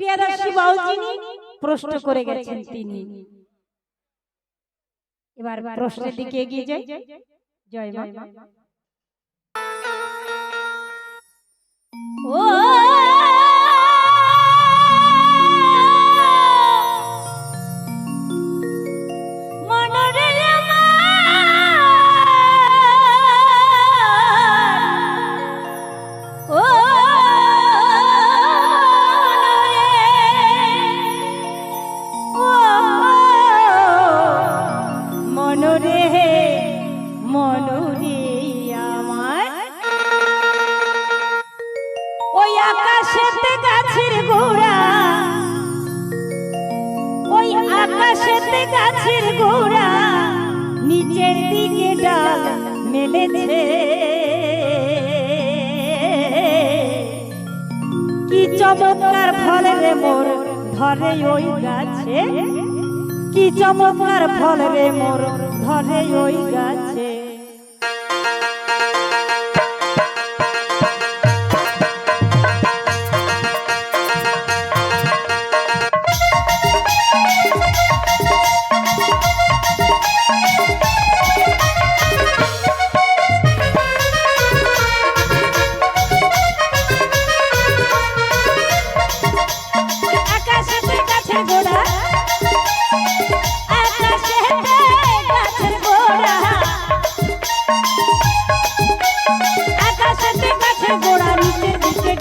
প্রিয়দর্শী প্রশ্ন করে গেছেন তিনি। এবার প্রশ্নের দিকে এগিয়ে যাই। জয় মা। ও ধরে ওই গাছে? কি চমৎকার ফল রে মোর ধরে ওই গাছে?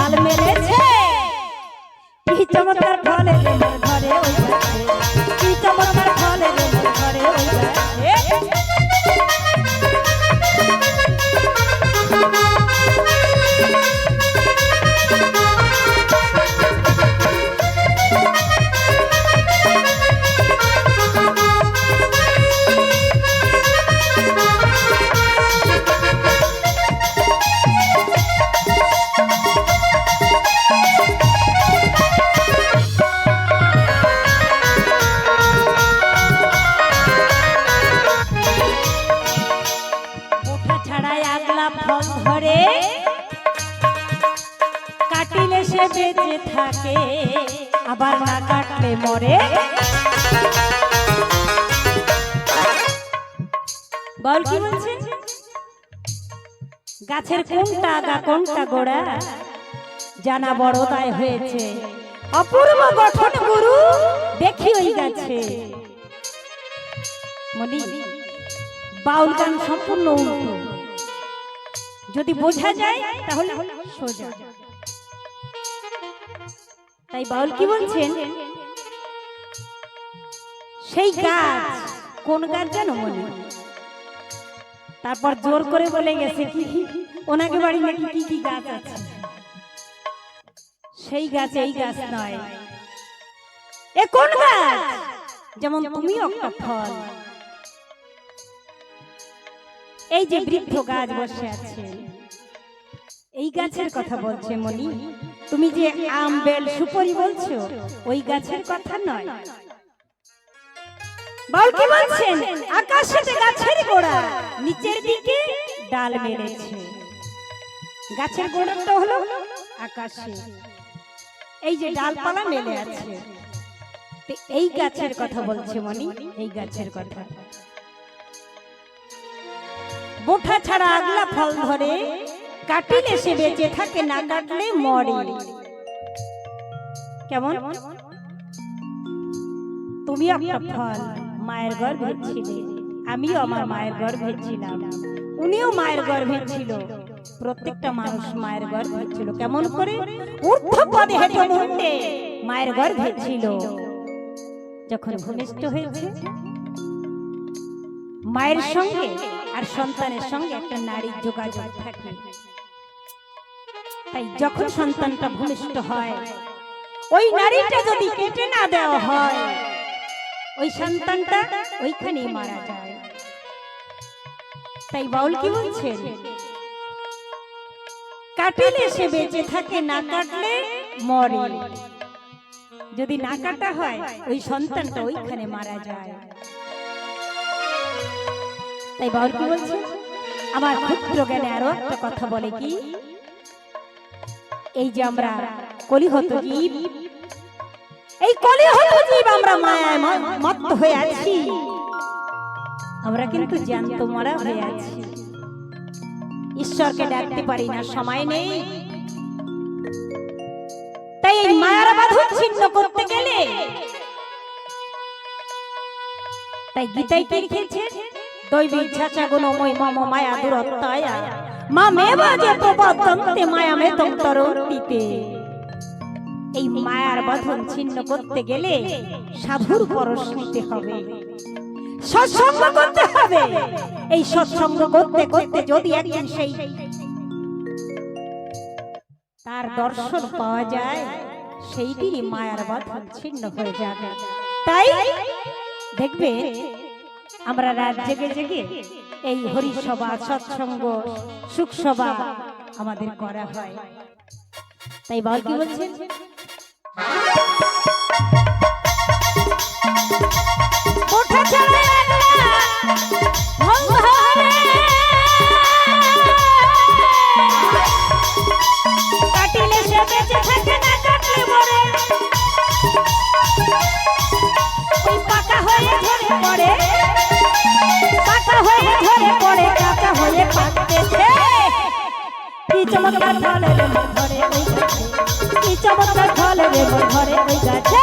ডাল মেরেছে কি চমৎকার ফলে ঘরে ওই চমৎকার থাকে, আবার না কাটলে মরে। বল কি বলছে? গাছের কোনটা আগা কোনটা গোড়া? জানা বড় দায় হয়েছে। অপূর্ব গঠন গুরু, দেখি ওই গাছে। মনি, বাউল গান সম্পূর্ণ উল্টো। যদি বোঝা যায়, তাহলে সোজা। তাই বাউল কি বলছেন সেই গাছ কোন গাছ জানো মনে তারপর জোর করে বলে গেছে কি ওনাকে বাড়ি নাকি কি কি গাছ আছে? সেই গাছ এই গাছ নয়। এ কোন গাছ? যেমন তুমি একটা ফল এই যে বৃদ্ধ গাছ বসে আছে এই গাছের কথা বলছে মনি তুমি যে আম, বেল, সুপারি বলছো, ওই গাছের কথা নয়। বল কি বলছেন, আকাশেতে গাছের গোড়া, নিচের দিকে ডাল মেরেছে। গাছের গোড়াটা হলো আকাশে। এই যে ডালপালা মেলে আছে। এই গাছের কথা বলছে মনি এই গাছের কথা। বোঠা ছাড়া আগলা ফল ধরে কাটিলে সে বেঁচে থাকে না কাটলে মরে। কেমন? তুমি একটা ফল মায়ের গর্ভে ছিলে আমিও আমার মায়ের গর্ভে ছিলাম উনিও মায়ের গর্ভে ছিল প্রত্যেকটা মানুষ মায়ের গর্ভে ছিল কেমন করে? ঊর্ধ্ব পদে হেঁটে মুহূর্তে মায়ের গর্ভে ছিল যখন ভূমিষ্ঠ হয়েছে মায়ের সঙ্গে আর সন্তানের সঙ্গে একটা নারীর যোগাযোগ থাকে। তাই যখন সন্তানটা ভূমিষ্ঠ হয় ওই নারীটা যদি কেটে না দেওয়া হয় ওই সন্তানটা ওইখানেই মারা যায়। তাই বাউল কি বলছেন কাটলে সে বেঁচে থাকে না কাটলে মরে। যদি না কাটা হয় ওই সন্তানটা ওইখানে মারা যায়। তাই বাউল কি বলছে? আমার ক্ষুদ্র জ্ঞানে আরও একটা কথা বলে কি? এই যে আমরা কলিহত জীব এই কলি হলো জীব আমরা মায়ায় মত্ত হয়ে আছি। আমরা কিন্তু জ্যান্ত মরা হয়ে আছি। ঈশ্বরকে ডাকতে পারি না সময় নেই। তাই এই মায়ার বাঁধন ছিন্ন করতে গেলে তাই গীতায় কি লিখেছে? দৈবী ইচ্ছা মম মায়া দুরত্তায়। মা মেবা যে প্রপদন্তে মায়া তরন্তিতে এই মায়ার বাঁধন ছিন্ন করতে গেলে সাধুর পরশ নিতে হবে। সৎসঙ্গ করতে হবে। এই সৎসঙ্গ করতে করতে যদি একদিন সেই তার দর্শন পাওয়া যায় সেই মায়ার বাঁধন ছিন্ন হয়ে যাবে। তাই দেখবে আমরা রাত জেগে জেগে এই হরিসভা, সৎসঙ্গ, সুখসভা আমাদের করা হয়। তাই বল কি বলছেন বেঁচে থাকে। পাকা হয়ে ঝরে পড়ে। পাকা হয়ে ঝরে পড়ে কাঁচা হয়ে পাকতেছে। কি চমৎকার ফলে রে মোর ঘরে ওই গাছে। কি চমৎকার ফলে রে মোর ঘরে ওই গাছে।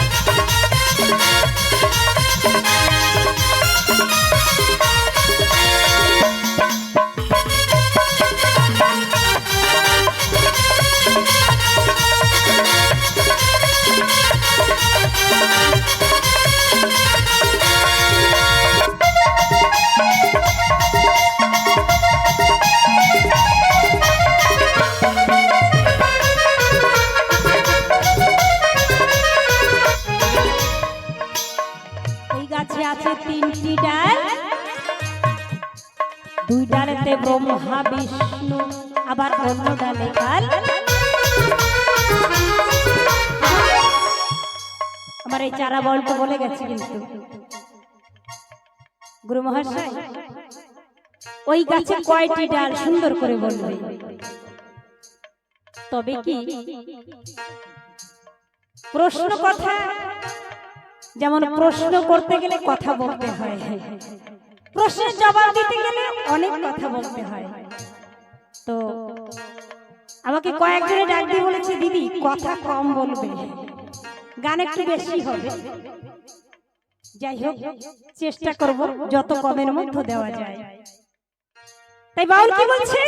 এই আমার এই চারা বলটা বলে গেছে কিন্তু। গুরু মহাশয়, ওই গাছে কয়টি ডাল সুন্দর করে বলবে? তবে কি প্রশ্ন কথা, যেমন প্রশ্ন করতে গেলে কথা বলতে হয়, প্রশ্নের জবাব দিতে গেলে অনেক কথা বলতে হয়। তো আমাকে কয়েকজনে ডাক দিয়ে বলেছে, দিদি, কথা কম বলবে। গান একটু বেশি হবে। যাই হোক চেষ্টা করব যত কমের মধ্যে দেওয়া যায়। তাই বাউল কি বলছে?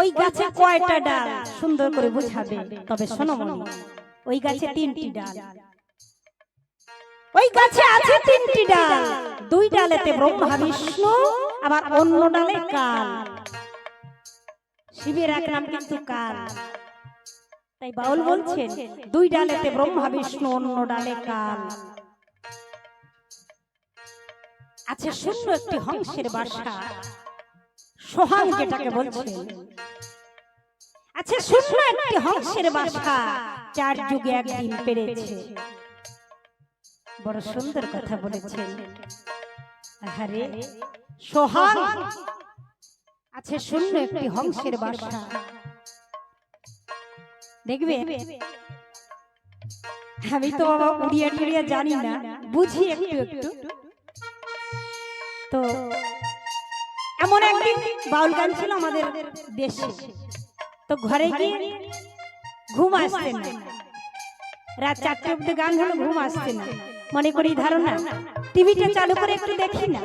ওই গাছে কয়টা ডাল? সুন্দর করে বুঝাবে। তবে শোনো মনি ওই গাছে তিনটি ডাল। ওই গাছে আছে তিনটি ডাল। দুই ডালেতে ব্রহ্মা বিষ্ণু আবার অন্য ডালে কাল। শিবের এক নাম কিন্তু কাল। তাই বাউল বলছেন, দুই ডালেতে ব্রহ্মা, বিষ্ণু, অন্য ডালে কাল। আছে শূন্য একটি হংসের বাসা। সোহাং যেটাকে বলছেন। আছে শূন্য একটি হংসের বাসা, চার যুগে একদিন পেরেছে। বড় সুন্দর কথা বলেছেন। আহারে, সোহাগ। আছে শূন্য একটি হংসের বাসা। দেখবে? আমি তো বাবা উড়িয়া টুড়িয়া জানি না। বুঝি একটু একটু তো এমন একদিন বাউল গান ছিল আমাদের দেশে। তো ঘরে গিয়ে ঘুম আসছে না। রাত চারটে অব্দি গান হলো ঘুম আসছে না। মনে করি ধারণা। টিভিটা চালু করে একটু দেখি না।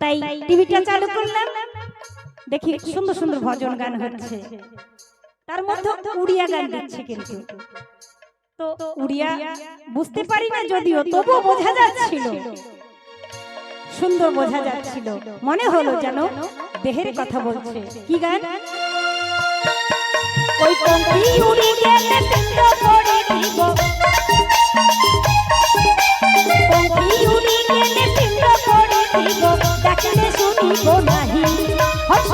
তাই টিভিটা চালু করলাম। দেখি সুন্দর সুন্দর ভজন গান হচ্ছে। তার মধ্যে উড়িয়া গান দিচ্ছে কিন্তু। তো উড়িয়া বুঝতে পারি না যদিও তবুও বোঝা যাচ্ছিল। সুন্দর বোঝা যাচ্ছিল। মনে হলো যেন দেহের কথা বলছে। কি গান? ওই পঙ্কি উড়ি গেলে পিণ্ড করে দিব। পঙ্কি উড়ি গেলে পিণ্ড করে দিব। ডাকলে শুনিব নাহি। হর্ষ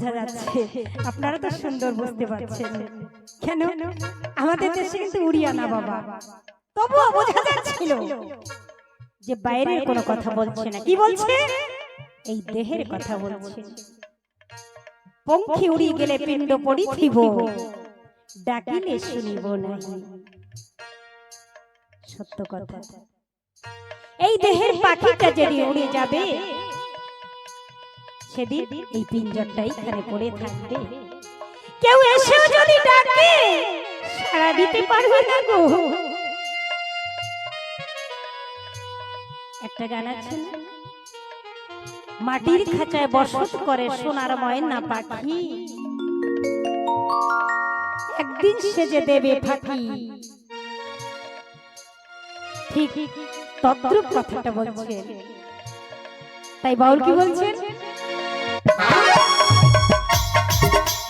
বোঝা যাচ্ছে। আপনারা তো সুন্দর বুঝতে পারছেন। কেন? আমাদের দেশে কিন্তু উড়িয়া না বাবা। তবুও বোঝা যাচ্ছিল যে বাইরের কোনো কথা বলছে না। কি বলছে? এই দেহের কথা বলছে। পঙ্খী উড়ি গেলে পিণ্ড পড়িথিব ডাকিলে শুনিব নাহি সত্য কথা। এই দেহের পাখিটা যদি উড়ে যাবে সেদিন এই পিঞ্জরটা এখানে পড়ে থাকবে। কেউ এসেও যদি ডাকে সাড়া দিতে পারবে না গো। একটা গান আছে মাটির খাঁচায় বসত করে সোনার ময়না পাখি। একদিন সেজে দেবে ফাঁকি। ঠিক তদ্রুপ কথাটা বলছেন তাই বাউল কি বলছেন?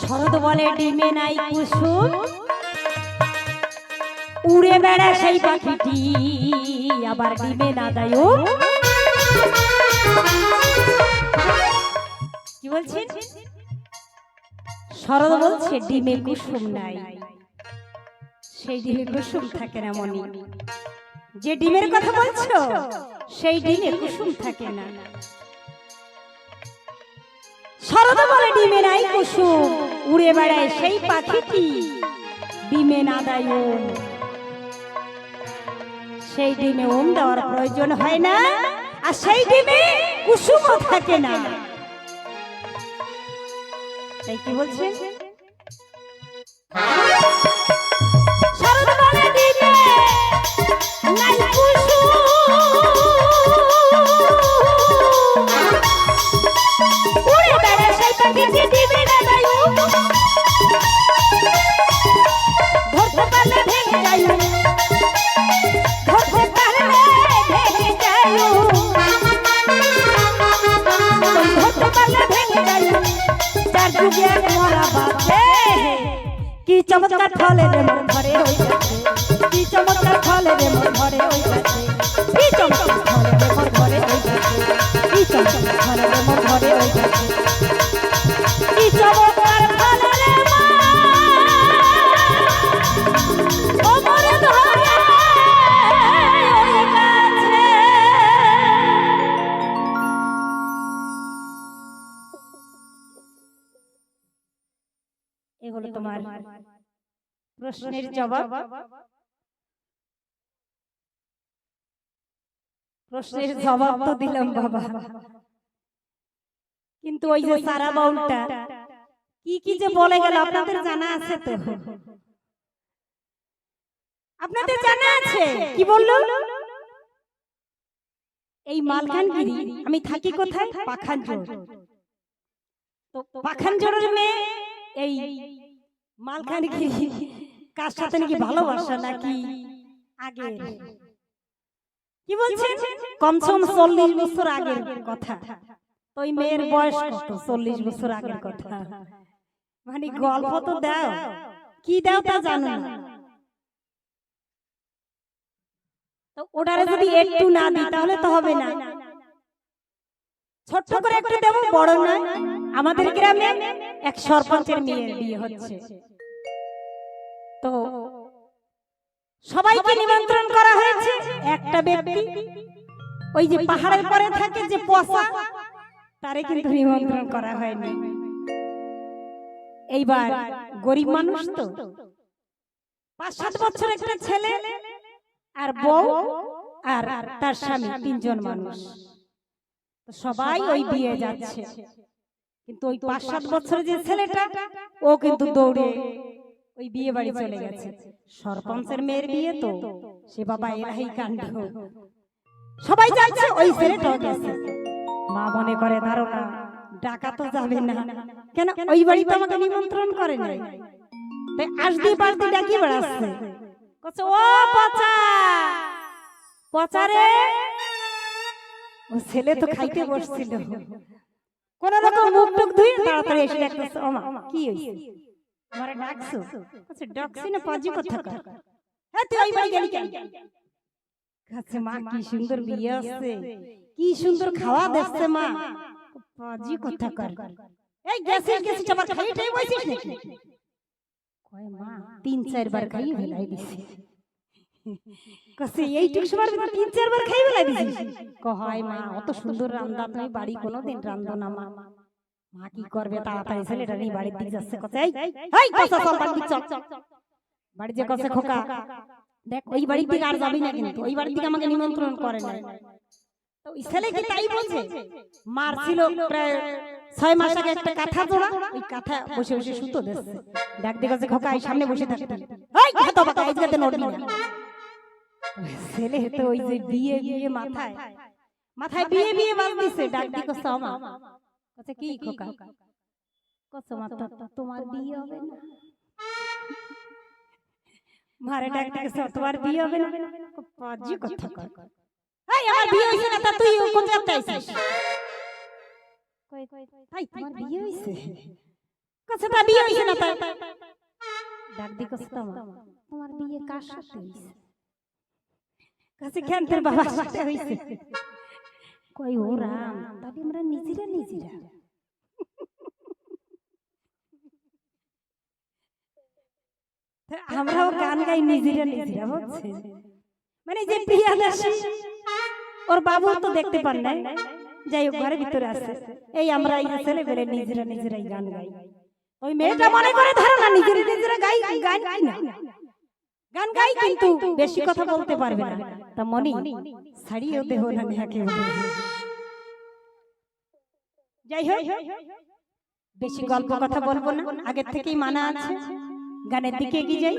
শরৎ বলে ডিমে নাই কুসুম উড়ে বেড়া সেই পাখিটি। আবার ডিমে না দেয় কি বলছেন? শরৎ বলছে, ডিমে কুসুম নাই। সেই ডিমে কুসুম থাকে না মনি। যে ডিমের কথা বলছো, সেই ডিমে কুসুম থাকে না। শরৎ বলে, ডিমে নাই কুসুম, উড়ে বেড়ায় সেই পাখিটি। ডিমে না দেয়। সেই ডিমে ওম দেওয়ার প্রয়োজন হয় না, আর সেই ডিমে কুসুমও থাকে না। তাই কি বলছেন শরৎ বলে ডিমে নাই কুসুম। উড়ে বেড়ায় সেই পাখিটি ডিমে না ধরতে পারলে চমৎকার ফলে জবাব। প্রশ্নের জবাব তো দিলাম বাবা। কিন্তু ওই যে সারা বাউলটা কি কি যে বলে গেল আপনাদের জানা আছে তো? আপনাদের জানা আছে? কি বলল? এই মালকানগিরি আমি থাকি কোথায়? পাখানজোর তো পাখানজোরের মেয়ে এই মালকানগিরি কার সাথে নাকি ভালোবাসা নাকি আগে? কি বলছেন? কমসে কম চল্লিশ বছর আগের কথা। তো ওই মেয়ের বয়স কত? চল্লিশ বছর আগের কথা। মানে গল্প তো দাও। কি দাও তা জানো না। তো ওটারে যদি একটু না দিই তাহলে তো হবে না। ছোট্ট করে একটু দেবো বড় না আমাদের গ্রামে এক সরপঞ্চের মেয়ের বিয়ে হচ্ছে। তো সবাইকে নিমন্ত্রণ করা হয়েছে একটা ব্যক্তি। ওই যে পাহাড়ের পরে থাকে যে পশা তারে কিন্তু নিমন্ত্রণ করা হয়নি। এইবার গরিব মানুষ তো। পাঁচ সাত বছর একটা ছেলে আর বউ আর তার স্বামী তিনজন মানুষ। সবাই ওই বিয়ে যাচ্ছে। কিন্তু ওই পাঁচ সাত বছরের যে ছেলেটা ও কিন্তু দৌড়ে। ওই বিয়ে বাড়ি চলে গেছে। সরপঞ্চের মেয়ের বিয়ে তো। সে বাবা এরাই কাণ্ড সবাই যাচ্ছে ওই ছেলেটাও গেছে। মা মনে করে ধারণা ডাকা তো যাবে না। কেন ওই বাড়িতে আমাকে নিমন্ত্রণ করে নাই? তাই আসদি পাশদি ডাকি বেড়াচ্ছে? কচ্ছে ও পচা! পচা! রে! ও ছেলে তো খাইতে বসছিল। কোন রকম মুখ টুক ধুয়ে তাড়াতাড়ি এসে দেখতেছে ওমা কি হইছে আমারে ডাকছো কচ্ছে ডাকছি না পাজি কথা কর হ্যাঁ তুই ওই বাড়ি গেলি কেন কাছে মা কি সুন্দর বিয়ে আছে কি সুন্দর খাওয়া মা পাজি কথা কর এই গেছিস গেছিস আবার খাই টাই বসিস নাকি কয় মা তিন চারবার খাই ভেলাই দিছি কসে এইটুকু সময় ভিতর তিন চারবার খাই ভেলাই দিছিস কয় মা অত সুন্দর রান্না তুমি বাড়ি কোনোদিন রান্ধো না মা মা কি করবে? তাড়াতাড়ি ছেলেটা নিয়ে বাড়ির দিকে যাচ্ছে এই এই চল বাড়ি চল বাড়ি যে কসে খোকা। দেখ ওই বাড়ির দিকে আর যাবি না কিন্তু। ওই বাড়ির দিকে আমাকে নিমন্ত্রণ করে না। তো ওই ছেলে কি তাই বলছে? মার ছিল প্রায় ছয় মাস আগে একটা কাঁথা জোড়া। ওই কাঁথা বসে বসে সুতো দিচ্ছে ডাক দিয়ে কাছে খোকা এই সামনে বসে থাকতে এই কথা বাবা এই জায়গাতে নড়বি। না ছেলে তো ওই যে বিয়ে বিয়ে মাথায় মাথায় বিয়ে বিয়ে বাজ দিছে ডাক দিয়ে কচ্ছে আমা কচ্ছে কি খোকা। কচ্ছে তোমার বিয়ে হবে না? মারে ডাক দিয়ে কচ্ছে তোমার বিয়ে হবে না? পাজি কথা কর এই আমার বিয়ে হইছে না তা তুই কোন জায়গাতে আইছিস কই কই তাই তোমার বিয়ে হইছে কচ্ছে তা বিয়ে হইছে না তা ডাক কচ্ছে তোমার বিয়ে কার সাথে হইছে কাছে কেন তোর বাবার সাথে হইছে কই ও রাম তাহলে আমরা নিজেরা নিজেরা। আমরাও গান গাই নিজেরা নিজেরা বুঝছেন? মানে যে প্রিয়া দাসী ওর বাবু তো দেখতে পান নাই। যাই হোক ঘরের ভিতরে আছে এই আমরা এই ছেলে বেলে নিজেরা নিজেরাই গান গাই। ওই মেয়েটা মনে করে ধারণা নিজেরা নিজেরা গাই গান গাই না। গান গাই কিন্তু বেশি কথা বলতে পারবে না। তা মনি ছাড়িয়েও দেহ না নেহাকে। যাই হোক বেশি গল্প কথা বলব না। আগের থেকেই মানা আছে। গানের দিকে এগিয়ে যাই।